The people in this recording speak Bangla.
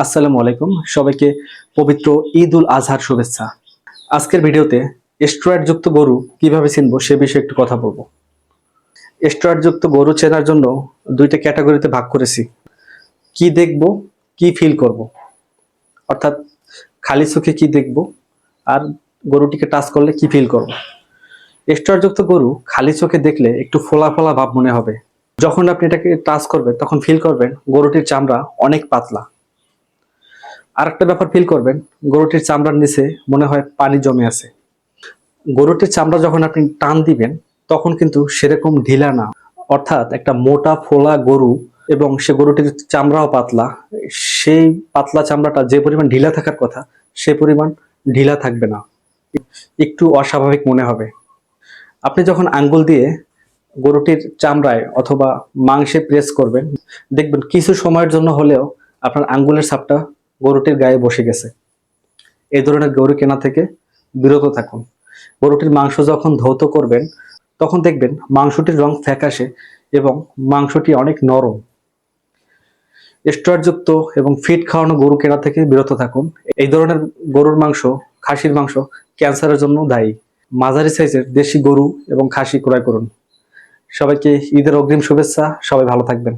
আসসালামু আলাইকুম। সবাইকে পবিত্র ঈদ উল আজহার শুভেচ্ছা। আজকের ভিডিওতে যুক্ত গরু কীভাবে চিনবো সে বিষয়ে একটু কথা বলব। যুক্ত গরু চেনার জন্য দুইটা ক্যাটাগরিতে ভাগ করেছি। কি দেখব, কি ফিল করব। অর্থাৎ খালি চোখে কি দেখব আর গরুটিকে টাচ করলে কি ফিল করব। স্ট্রয়েডযুক্ত গরু খালি চোখে দেখলে একটু ফোলা ফোলা ভাব মনে হবে। যখন আপনি এটাকে টাচ করবেন, তখন ফিল করবেন গরুটির চামড়া অনেক পাতলা। আর একটা ব্যাপার ফিল করবেন, গরুটির চামড়ার নিচে মনে হয় পানি জমে আছে। গরুটির চামড়া যখন আপনি টান দিবেন, তখন কিন্তু সেরকম ঢিলা না। অর্থাৎ একটা মোটা, ফোলা গরু এবং সে গরুটির চামড়াও পাতলা, সেই পাতলা চামড়াটা যে পরিমাণ ঢিলা থাকার কথা, সে পরিমাণ ঢিলা থাকবে না। একটু অস্বাভাবিক মনে হবে। আপনি যখন আঙ্গুল দিয়ে গরুটির চামড়ায় অথবা মাংসে প্রেস করবেন, দেখবেন কিছু সময়ের জন্য হলেও আপনার আঙ্গুলের ছাপটা গরুটির গায়ে বসে গেছে। এই ধরনের গরু কেনা থেকে বিরত থাকুন। গরুটির মাংস যখন ধৌত করবেন, তখন দেখবেন মাংসটির রং ফ্যাকাশে এবং মাংসটি অনেক নরম। স্টোয়ারযুক্ত এবং ফিট খাওয়ানো গরু কেনা থেকে বিরত থাকুন। এই ধরনের গরুর মাংস, খাসির মাংস ক্যান্সারের জন্য দায়ী। মাঝারি সাইজের দেশি গরু এবং খাসি ক্রয় করুন। সবাইকে ঈদের অগ্রিম শুভেচ্ছা। সবাই ভালো থাকবেন।